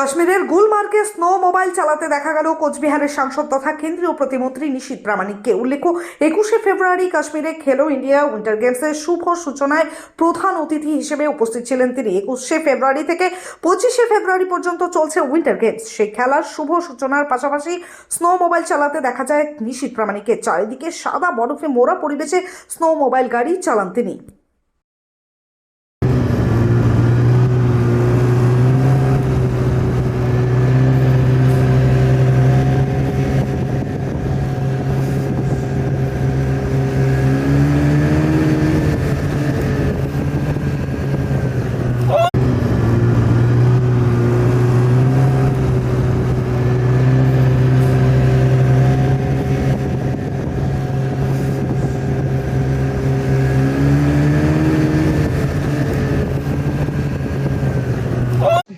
কাশ্মীরের গুলমার্গে snow mobile চালাতে দেখা গেল কোচবিহারের সাংসদ তথা কেন্দ্রীয় প্রতিমন্ত্রী নিশীত প্রামাণিককে। উল্লেখ্য, একুশে ফেব্রুয়ারি কাশ্মীরে খেলো ইন্ডিয়া উইন্টার গেমসের শুভ সূচনায় প্রধান অতিথি হিসেবে উপস্থিত ছিলেন তিনি। একুশে ফেব্রুয়ারি থেকে পঁচিশে ফেব্রুয়ারি পর্যন্ত চলছে উইন্টার গেমস। সেই খেলার শুভ সূচনার পাশাপাশি স্নো মোবাইল চালাতে দেখা যায় নিশীত প্রামাণিককে। চারিদিকে সাদা বরফে মোড়া পরিবেশে স্নো মোবাইল গাড়ি চালান তিনি।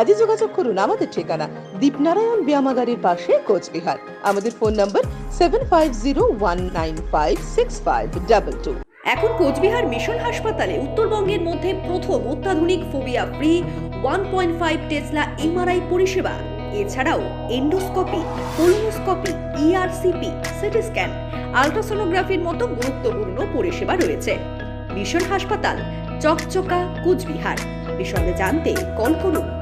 আজই যোগাযোগ করুন আমাদের ঠিকানা, দীপনারায়ণ ব্যায়ামাগারের পাশে কোচবিহার। আমাদের phone number seven five zero one nine five six five two এখন কোচবিহার মিশন হাসপাতালে উত্তরবঙ্গের মধ্যে প্রথম অত্যাধুনিক phobia free one point five tesla MRI পরিষেবা। এছাড়াও endoscopy colonoscopy ERCP CT scan, আলট্রাসোনোগ্রাফির মতো গুরুত্বপূর্ণ পরিষেবা রয়েছে। মিশন হাসপাতাল, চকচকা, কোচবিহার। বিষয়ে জানতে কল করুন।